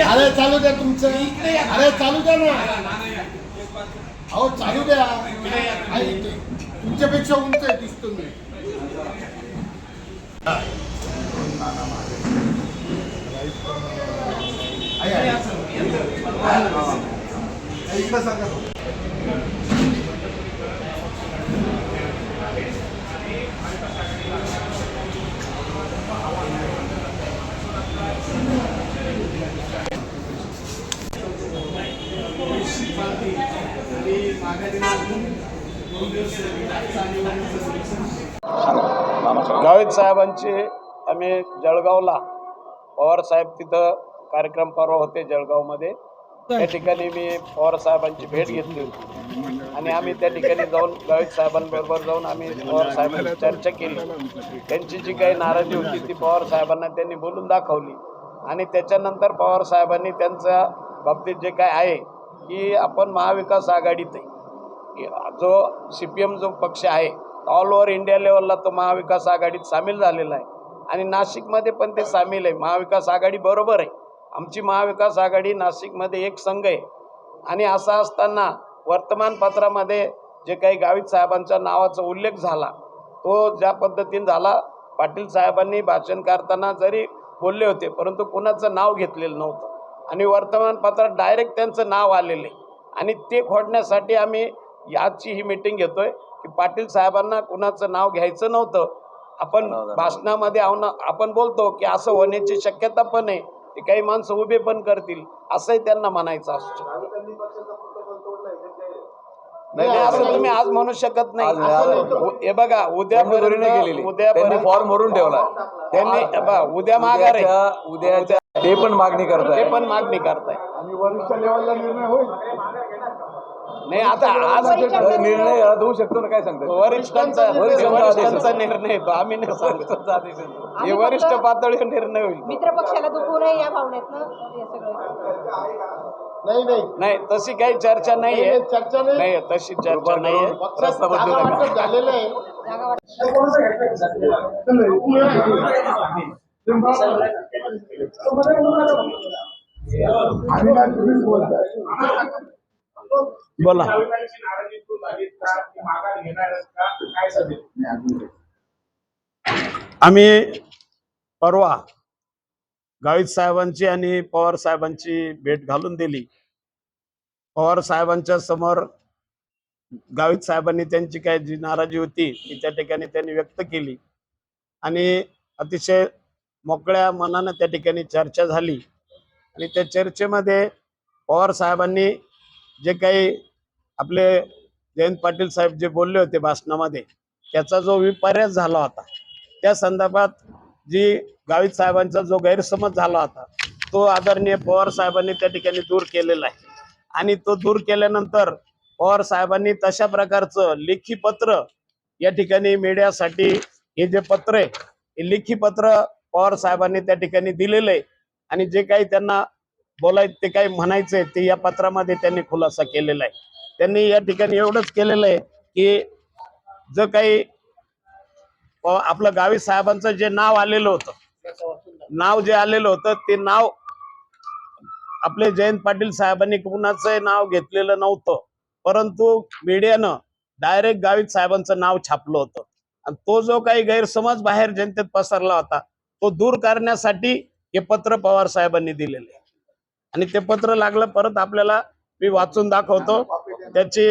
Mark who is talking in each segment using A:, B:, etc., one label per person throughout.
A: अरे चालू द्या तुमचं अरे चालू द्या ना अहो चालू द्या तुमच्यापेक्षा उंच आहे दिसतो मी इकडं सांगा.
B: गावित साहेबांची आम्ही जळगावला पवार साहेब तिथं कार्यक्रम परवा होते जळगावमध्ये. त्या ठिकाणी मी पवार साहेबांची भेट घेतली होती. आणि आम्ही त्या ठिकाणी जाऊन गावित साहेबांबरोबर जाऊन आम्ही पवार साहेबांची चर्चा केली. त्यांची जी काही नाराजी होती ती पवार साहेबांना त्यांनी बोलून दाखवली. आणि त्याच्यानंतर पवार साहेबांनी त्यांच्या बाबतीत जे काय आहे की आपण महाविकास आघाडीत आहे. जो सी पी एम जो पक्ष आहे ऑल ओव्हर इंडिया लेवलला तो महाविकास आघाडीत सामील झालेला आहे. आणि नाशिकमध्ये पण ते सामील आहे. महाविकास आघाडी बरोबर आहे. आमची महाविकास आघाडी नाशिकमध्ये एक संघ आहे. आणि असं असताना वर्तमानपत्रामध्ये जे काही गावित साहेबांच्या नावाचा उल्लेख झाला तो ज्या पद्धतीने झाला पाटील साहेबांनी भाषण करताना जरी बोलले होते परंतु कुणाचं नाव घेतलेलं नव्हतं. आणि वर्तमानपत्रात डायरेक्ट त्यांचं नाव आलेलं आहे. आणि ते खोडण्यासाठी आम्ही याची ही मीटिंग घेतोय की पाटील साहेबांना कुणाचं नाव घ्यायचं नव्हतं. आपण भाषणामध्ये आपण बोलतो की असं होण्याची शक्यता पण आहे की काही माणसं उभे पण करतील असंही त्यांना म्हणायचं असू शकतं नाही नाही, असं तुम्ही आज म्हणू शकत नाही. हे बघा उद्या
C: त्यांनी फॉर्म भरून ठेवला.
B: त्यांनी बघा, उद्या माघार आहे.
C: उद्याच्या उद्याच्या ते पण मागणी
B: ते
C: करताय
B: पण मागणी करताय.
A: आणि वरिष्ठ लेवलला निर्णय होईल.
B: नाही आता आज
C: निर्णय होऊ शकतो ना काय सांगतात
B: वरिष्ठांचा
C: वरिष्ठांचा.
B: निर्णय येतो आम्ही नाही सांगतो.
C: आदेश.
B: हे वरिष्ठ पातळीवर निर्णय होईल.
D: मित्र पक्षाला दुखवू नये या हे सगळं.
A: नाही नाही.
B: नाही तशी काही चर्चा नाहीये.
A: नाही, चर्चा नाही.
B: नाही तशी चर्चा नाहीये.
A: झालेलं आहे.
B: बोला. आम्ही परवा गावित साहेबांची आणि पवार साहेबांची भेट घालून दिली. पवार साहेबांच्या समोर गावित साहेबांनी त्यांची काय जी नाराजी होती ती त्या ठिकाणी त्यांनी व्यक्त केली. आणि अतिशय मोकळ्या मनानं त्या ठिकाणी चर्चा झाली. आणि त्या चर्चेमध्ये पवार साहेबांनी जे काही आपले जयंत पाटील साहेब जे बोलले होते भाषणामध्ये त्याचा जो विपर्यास झाला होता त्या संदर्भात जी गावित साहेबांचा जो गैरसमज झाला होता तो आदरणीय पवार साहेबांनी त्या ठिकाणी दूर केलेला आहे. आणि तो दूर केल्यानंतर पवार साहेबांनी तशा प्रकारचं लेखी पत्र या ठिकाणी मीडियासाठी हे जे पत्र आहे हे लेखी पत्र पवार साहेबांनी त्या ठिकाणी दिलेलं आहे. आणि जे काही त्यांना बोलायचं ते काही म्हणायचंय ते या पत्रामध्ये त्यांनी खुलासा केलेला आहे. त्यांनी या ठिकाणी एवढंच केलेलं आहे की जो काही आपलं गावी साहेबांचं जे नाव आलेलं होतं नाव जे आलेलं होतं ते नाव आपले जयंत पाटील साहेबांनी कुणाचं नाव घेतलेलं नव्हतं. परंतु मीडियानं डायरेक्ट गावित साहेबांचं नाव छापलं होतं. आणि तो जो काही गैरसमज बाहेर जनतेत पसरला होता तो दूर करण्यासाठी हे पत्र पवार साहेबांनी दिलेले आहे. आणि ते पत्र लागलं परत आपल्याला मी वाचून दाखवतो. त्याची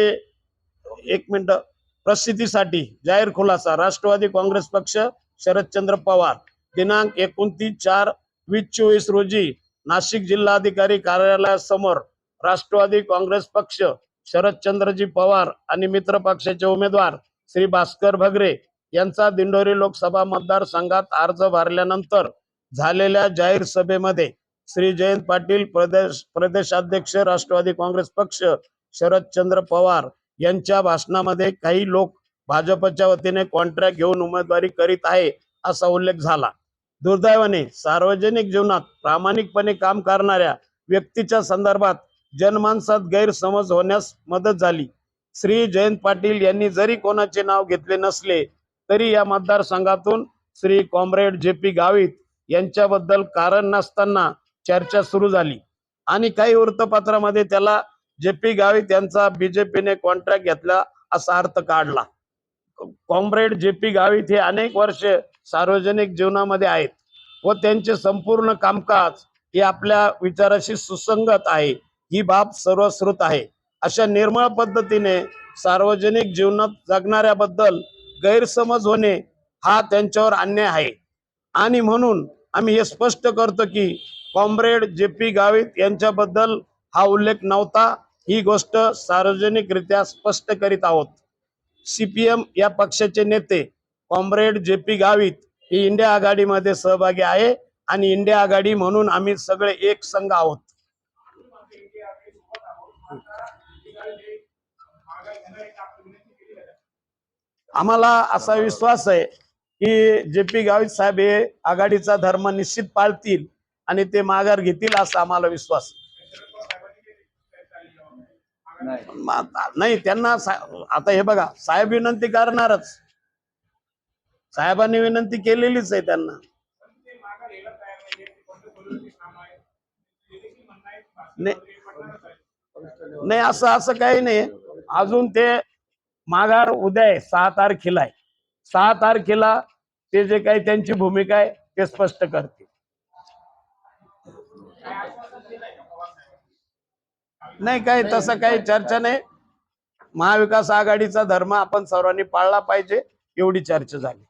B: एक मिनिट. प्रसिद्धीसाठी जाहीर खुलासा राष्ट्रवादी काँग्रेस पक्ष शरदचंद्र पवार. दिनांक एकोणतीस चार वीस चोवीस रोजी नाशिक जिल्हाधिकारी कार्यालयासमोर राष्ट्रवादी काँग्रेस पक्ष शरदचंद्रजी पवार आणि मित्र पक्षाचे उमेदवार श्री भास्कर भगरे यांचा दिंडोरी लोकसभा मतदारसंघात अर्ज भरल्यानंतर झालेल्या जाहीर सभेमध्ये श्री जयंत पाटील प्रदेश प्रदेशाध्यक्ष राष्ट्रवादी काँग्रेस पक्ष शरदचंद्र पवार यांच्या भाषणामध्ये काही लोक भाजपच्या वतीने कॉन्ट्रॅक्ट घेऊन उमेदवारी करीत आहे असा उल्लेख झाला. दुर्दैवाने सार्वजनिक जीवनात प्रामाणिकपणे काम करणाऱ्या व्यक्तीच्या संदर्भात जनमानसात गैरसमज होण्यास मदत झाली. श्री जयंत पाटील यांनी जरी कोणाचे नाव घेतले नसले तरी या मतदारसंघातून Shri comrade J P Gavit यांच्याबद्दल कारण नसताना चर्चा सुरू झाली. आणि काही वृत्तपत्रामध्ये त्याला जे पी गावित यांचा बीजेपीने कॉन्ट्रॅक्ट घेतला असा अर्थ काढला. कॉम्रेड जे पी गावित हे अनेक वर्ष सार्वजनिक जीवनामध्ये आहेत व त्यांचे संपूर्ण कामकाज हे आपल्या विचाराशी सुसंगत आहे. ही बाब सर्वश्रुत आहे. अशा निर्मळ पद्धतीने सार्वजनिक जीवनात जगणाऱ्याबद्दल गैरसमज होणे हा त्यांच्यावर अन्याय आहे. आणि म्हणून आम्ही हे स्पष्ट करतो की कॉम्रेड जे पी गावित यांच्याबद्दल हा उल्लेख नव्हता. ही गोष्ट सार्वजनिकरित्या स्पष्ट करीत आहोत. सीपीएम या पक्षाचे नेते कॉम्रेड जे पी गावित ही इंडिया आघाडीमध्ये सहभागी आहे आणि इंडिया आघाडी म्हणून आम्ही सगळे एक संघ आहोत. आम्हाला असा विश्वास आहे की जे पी गावित साहेब हे आघाडीचा धर्म निश्चित पाळतील. आणि ते माघार घेतील असा आम्हाला विश्वास.
C: नाही.
B: त्यांना आता हे बघा साहेब विनंती करणारच. साहेबांनी विनंती केलेलीच आहे त्यांना. नाही असं असं काही नाही. अजून ते माघार उद्या आहे सहा तारखेला आहे. सहा तारखेला ते जे काही त्यांची भूमिका आहे ते स्पष्ट करतील. नाही काही तसं काही चर्चा नाही. महाविकास आघाडीचा धर्म आपण सर्वांनी पाळला पाहिजे एवढी चर्चा झाली.